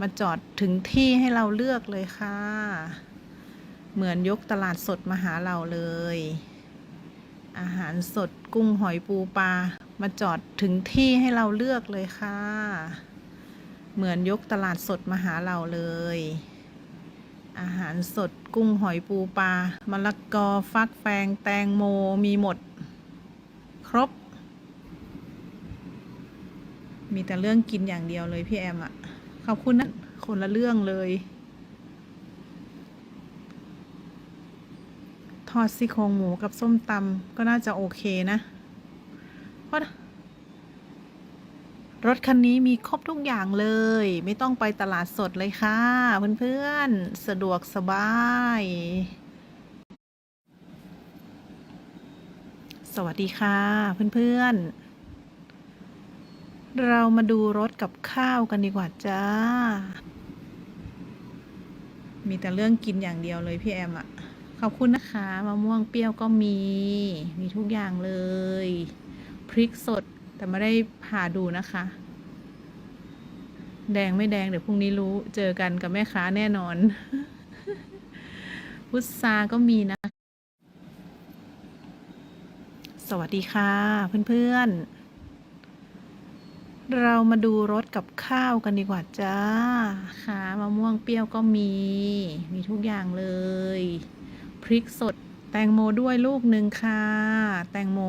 มาจอดถึงที่ให้เราเลือกเลยค่ะ เหมือนยกตลาดสดมาหาเราเลย อาหารสดกุ้งหอยปูปลามาจอดถึงที่ให้เราเลือกเลยค่ะ เหมือนยกตลาดสดมาหาเราเลย อาหารสดกุ้งหอยปูปลามะละกอฟักแฟงแตงโมมีหมด ครบ มีแต่เรื่องกินอย่างเดียวเลยพี่แอมอะ ขอบคุณนะคนละเรื่องเลย ทอดซี่โครงหมูกับส้มตำก็น่าจะโอเคนะเพราะรถคันนี้มีครบทุกอย่างเลย ไม่ต้องไปตลาดสดเลยค่ะ เพื่อนๆ สะดวกสบาย สวัสดีค่ะ เพื่อนๆ เรามาดูรถกับข้าวกันดีกว่าจ้า มีแต่เรื่องกินอย่างเดียวเลยพี่แอมอะขอบคุณนะคะมะม่วงเปรี้ยวก็มี มีทุกอย่างเลย พริกสดแต่ไม่ได้ผ่าดูนะคะ แดงไม่แดงเดี๋ยวพรุ่งนี้รู้เจอกันกับแม่ค้าแน่นอน พุทราก็มีนะ สวัสดีค่ะเพื่อนๆ เรามาดูรถกับข้าวกันดีกว่าจ้าค่ะมะม่วงเปรี้ยวก็มี มีทุกอย่างเลย พริกสด แตงโมด้วยลูกหนึ่งค่ะ แตงโม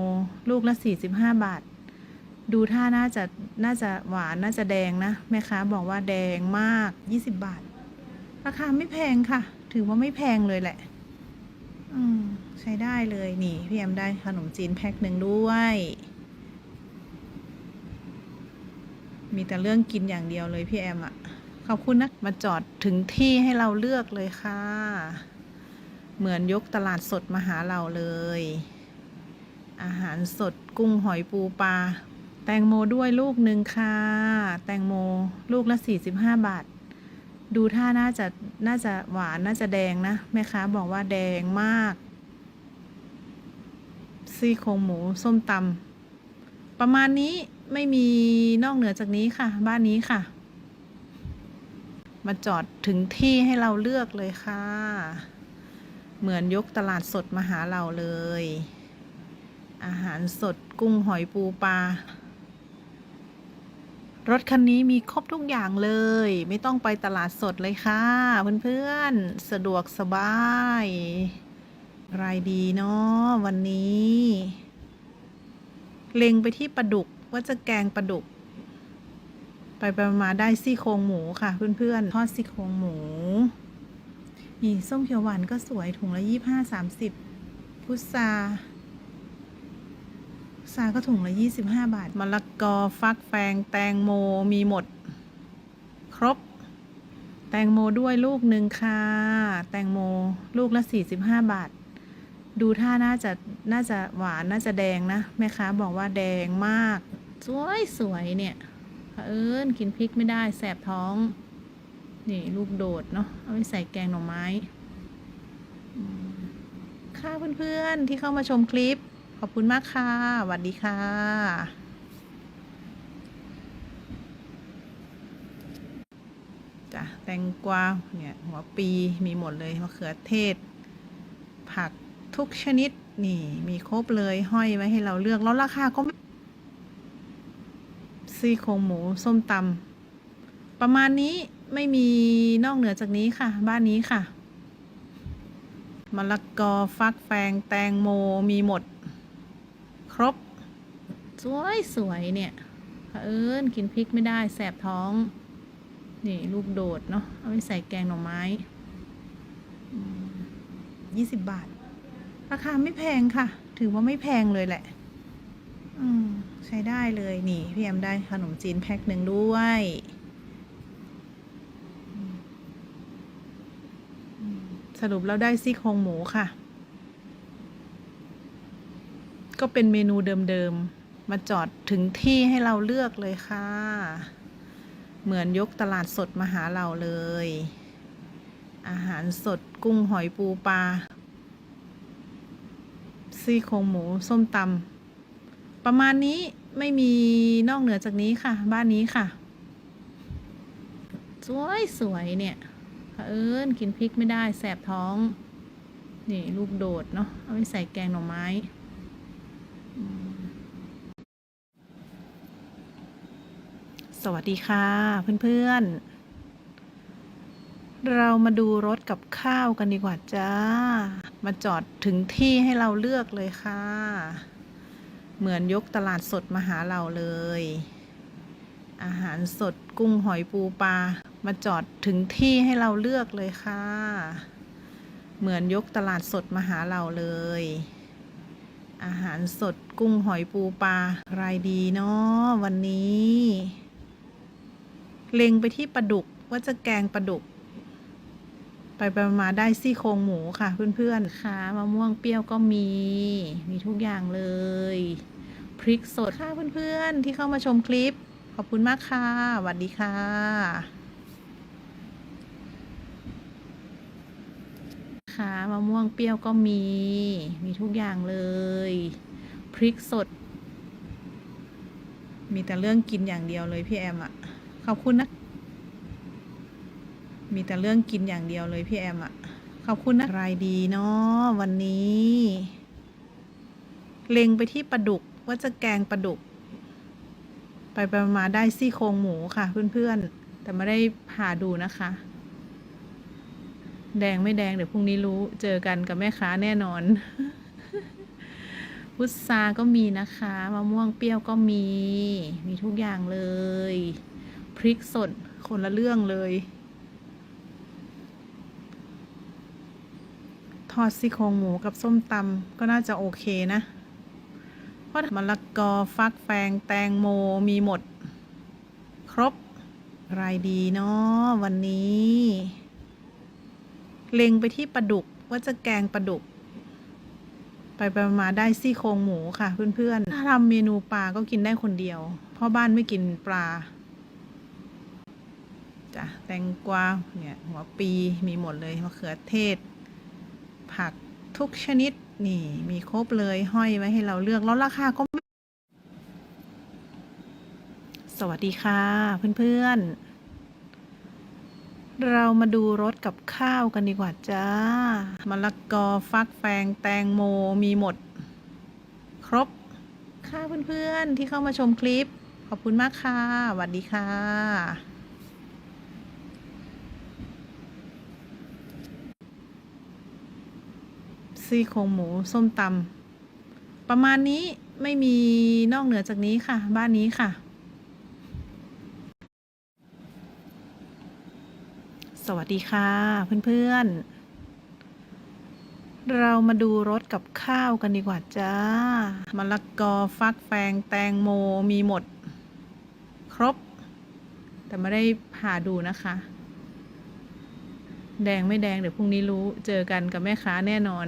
ลูกละ 45 บาท ดูท่าน่าจะน่าจะหวานน่าจะแดงนะ แม่ค้าบอกว่าแดงมาก 20 บาท ราคาไม่แพงค่ะ ถือว่าไม่แพงเลยแหละ อืม ใช้ได้เลยนี่ พี่แอมได้ขนมจีนแพ็คหนึ่งด้วย มีแต่เรื่องกินอย่างเดียวเลยพี่แอมอะขอบคุณนะ มาจอดถึงที่ให้เราเลือกเลยค่ะ เหมือนยกตลาดสดมาหาเราเลย อาหารสดกุ้งหอยปูปลา แตงโมด้วยลูกหนึ่งค่ะ แตงโมลูกละ 45 บาท ดูท่าน่าจะน่าจะหวานน่าจะแดงนะ แม่ค้าบอกว่าแดงมาก ซี่โครงหมูส้มตำประมาณนี้ ไม่มีนอกเหนือจากนี้ค่ะ บ้านนี้ค่ะ มาจอดถึงที่ให้เราเลือกเลยค่ะ เหมือนยกตลาดสดมาหาเราเลย อาหารสดกุ้งหอยปูปลารถคันนี้มีครบทุกอย่างเลย ไม่ต้องไปตลาดสดเลยค่ะ เพื่อนๆ สะดวกสบายรายดีเนาะวันนี้ เล็งไปที่ปลาดุก ว่าจะแกงปลาดุก ไปไปมาได้ซี่โครงหมูค่ะ เพื่อนๆทอดซี่โครงหมูนี่ส้มเขียวหวานก็สวยถุงละยี่ห้าสามสิบพุทราพุทราก็ถุงละยี่สิบห้าบาทมะละกอฟักแฟงแตงโมมีหมด ครบ แตงโมด้วยลูกหนึ่งค่ะ แตงโมลูกละสี่สิบห้าบาท ดูท่าน่าจะน่าจะหวานน่าจะแดงนะ แม่ค้าบอกว่าแดงมาก สวยสวยเนี่ยเผอิญกินพริกไม่ได้แสบท้อง นี่ลูกโดดเนาะเอาไปใส่แกงหน่อไม้ค่ะเพื่อนๆที่เข้ามาชมคลิป ขอบคุณมากค่ะสวัสดีค่ะจ้ะแตงกวาเนี่ยหัวปีมีหมดเลยมะเขือเทศ ผักทุกชนิดนี่มีครบเลยห้อยไว้ให้เราเลือกแล้วราคาก็ไม่ ซี่โครงหมูส้มตำประมาณนี้ไม่มีนอกเหนือจากนี้ค่ะ บ้านนี้ค่ะมะละกอฟักแฟงแตงโมมีหมด ครบ สวยสวยเนี่ยเผอิญกินพริกไม่ได้แสบท้อง นี่ลูกโดดเนาะเอาไปใส่แกงหน่อไม้ยี่สิบบาท ราคาไม่แพงค่ะ ถือว่าไม่แพงเลยแหละ ใช้ได้เลยนี่พี่แอมได้ขนมจีนแพ็คหนึ่งด้วยสรุปแล้วได้ซี่โครงหมูค่ะ ก็เป็นเมนูเดิมๆ มาจอดถึงที่ให้เราเลือกเลยค่ะ เหมือนยกตลาดสดมาหาเราเลย อาหารสดกุ้งหอยปูปลา ซี่โครงหมูส้มตำประมาณนี้ ไม่มีนอกเหนือจากนี้ค่ะ บ้านนี้ค่ะ สวยสวยเนี่ยเผอิญกินพริกไม่ได้แสบท้อง นี่ลูกโดดเนาะเอาไปใส่แกงหน่อไม้สวัสดีค่ะ เพื่อนๆ เรามาดูรถกับข้าวกันดีกว่าจ้า มาจอดถึงที่ให้เราเลือกเลยค่ะ เหมือนยกตลาดสดมาหาเราเลย อาหารสดกุ้งหอยปูปลามาจอดถึงที่ให้เราเลือกเลยค่ะ เหมือนยกตลาดสดมาหาเราเลย อาหารสดกุ้งหอยปูปลารายดีเนาะวันนี้ เล็งไปที่ปลาดุกว่าจะแกงปลาดุก ไปไปมาได้ซี่โครงหมูค่ะเพื่อนๆค่ะมะม่วงเปรี้ยวก็มี มีทุกอย่างเลย พริกสดค่ะเพื่อนๆ ที่เข้ามาชมคลิป ขอบคุณมากค่ะสวัสดีค่ะ ค่ะมะม่วงเปรี้ยวก็มี มีทุกอย่างเลย พริกสด มีแต่เรื่องกินอย่างเดียวเลยพี่แอมอะขอบคุณนะ มีแต่เรื่องกินอย่างเดียวเลยพี่แอมอะขอบคุณนะรายดีเนาะวันนี้ เล็งไปที่ปลาดุกว่าจะแกงปลาดุก ไปไปมาได้ซี่โครงหมูค่ะ เพื่อนๆ แต่ไม่ได้ผ่าดูนะคะ แดงไม่แดงเดี๋ยวพรุ่งนี้รู้เจอกันกับแม่ค้าแน่นอน พุทราก็มีนะคะมะม่วงเปรี้ยวก็มี มีทุกอย่างเลย พริกสดคนละเรื่องเลย อดซี่โครงหมูกับส้มตำก็น่าจะโอเคนะเพราะมะละกอฟักแฟงแตงโมมีหมด ครบรายดีเนาะวันนี้ เล็งไปที่ปลาดุกว่าจะแกงปลาดุก ไปไปมาได้ซี่โครงหมูค่ะ เพื่อนๆ ถ้าทำเมนูปลาก็กินได้คนเดียวพราะบ้านไม่กินปลาจ้ะแตงกวาเนี่ยหัวปีมีหมดเลยมะเขือเทศ ผักทุกชนิดนี่มีครบเลยห้อยไว้ให้เราเลือกแล้วราคาก็สวัสดีค่ะ เพื่อนๆ เรามาดูรถกับข้าวกันดีกว่าจ้ามะละกอฟักแฟงแตงโมมีหมด ครบค่ะเพื่อนๆที่เข้ามาชมคลิป ขอบคุณมากค่ะสวัสดีค่ะ ซี่โครงหมูส้มตำประมาณนี้ไม่มีนอกเหนือจากนี้ค่ะ บ้านนี้ค่ะ สวัสดีค่ะ เพื่อนๆ เรามาดูรถกับข้าวกันดีกว่าจ้ามะละกอฟักแฟงแตงโมมีหมด ครบ แต่ไม่ได้ผ่าดูนะคะ แดงไม่แดงเดี๋ยวพรุ่งนี้รู้เจอกันกับแม่ค้าแน่นอน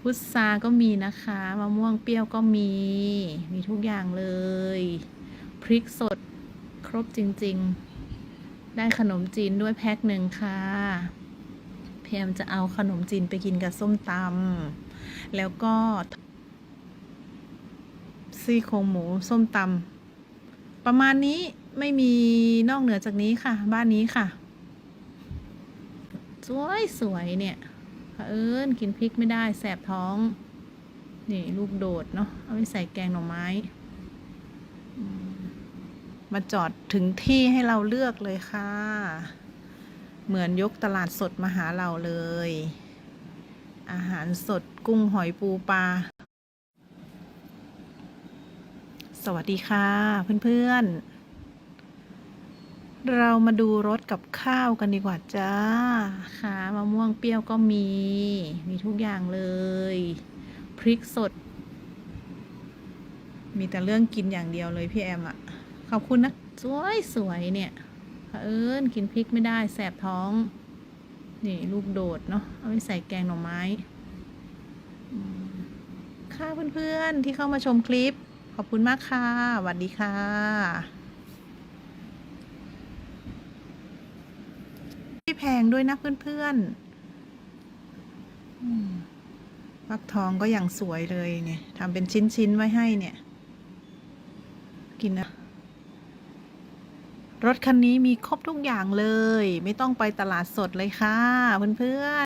พุทราก็มีนะคะมะม่วงเปรี้ยวก็มี มีทุกอย่างเลย พริกสดครบจริง ๆ ได้ขนมจีนด้วยแพ็คหนึ่งค่ะเพียมจะเอาขนมจีนไปกินกับส้มตำแล้วก็ซี่โครงหมูส้มตำประมาณนี้ไม่มีนอกเหนือจากนี้ค่ะ บ้านนี้ค่ะ สวยสวยเนี่ยเผอิญกินพริกไม่ได้แสบท้อง นี่ลูกโดดเนาะเอาไปใส่แกงหน่อไม้มมาจอดถึงที่ให้เราเลือกเลยค่ะ เหมือนยกตลาดสดมาหาเราเลย อาหารสดกุ้งหอยปูปลา สวัสดีค่ะเพื่อนๆ เรามาดูรถกับข้าวกันดีกว่าจ้าค่ะมะม่วงเปรี้ยวก็มี มีทุกอย่างเลย พริกสด มีแต่เรื่องกินอย่างเดียวเลยพี่แอมอะขอบคุณนะ สวยสวยเนี่ยเผอิญกินพริกไม่ได้แสบท้อง นี่ลูกโดดเนาะ เอาไปใส่แกงหน่อไม้ ค่ะเพื่อนๆที่เข้ามาชมคลิป ขอบคุณมากค่ะสวัสดีค่ะ ไม่แพงด้วยนะเพื่อนๆอืมฟักทองก็อย่างสวยเลยเนี่ยทำเป็นชิ้น ๆ ไว้ให้เนี่ย กินนะรถคันนี้มีครบทุกอย่างเลย ไม่ต้องไปตลาดสดเลยค่ะ เพื่อน ๆ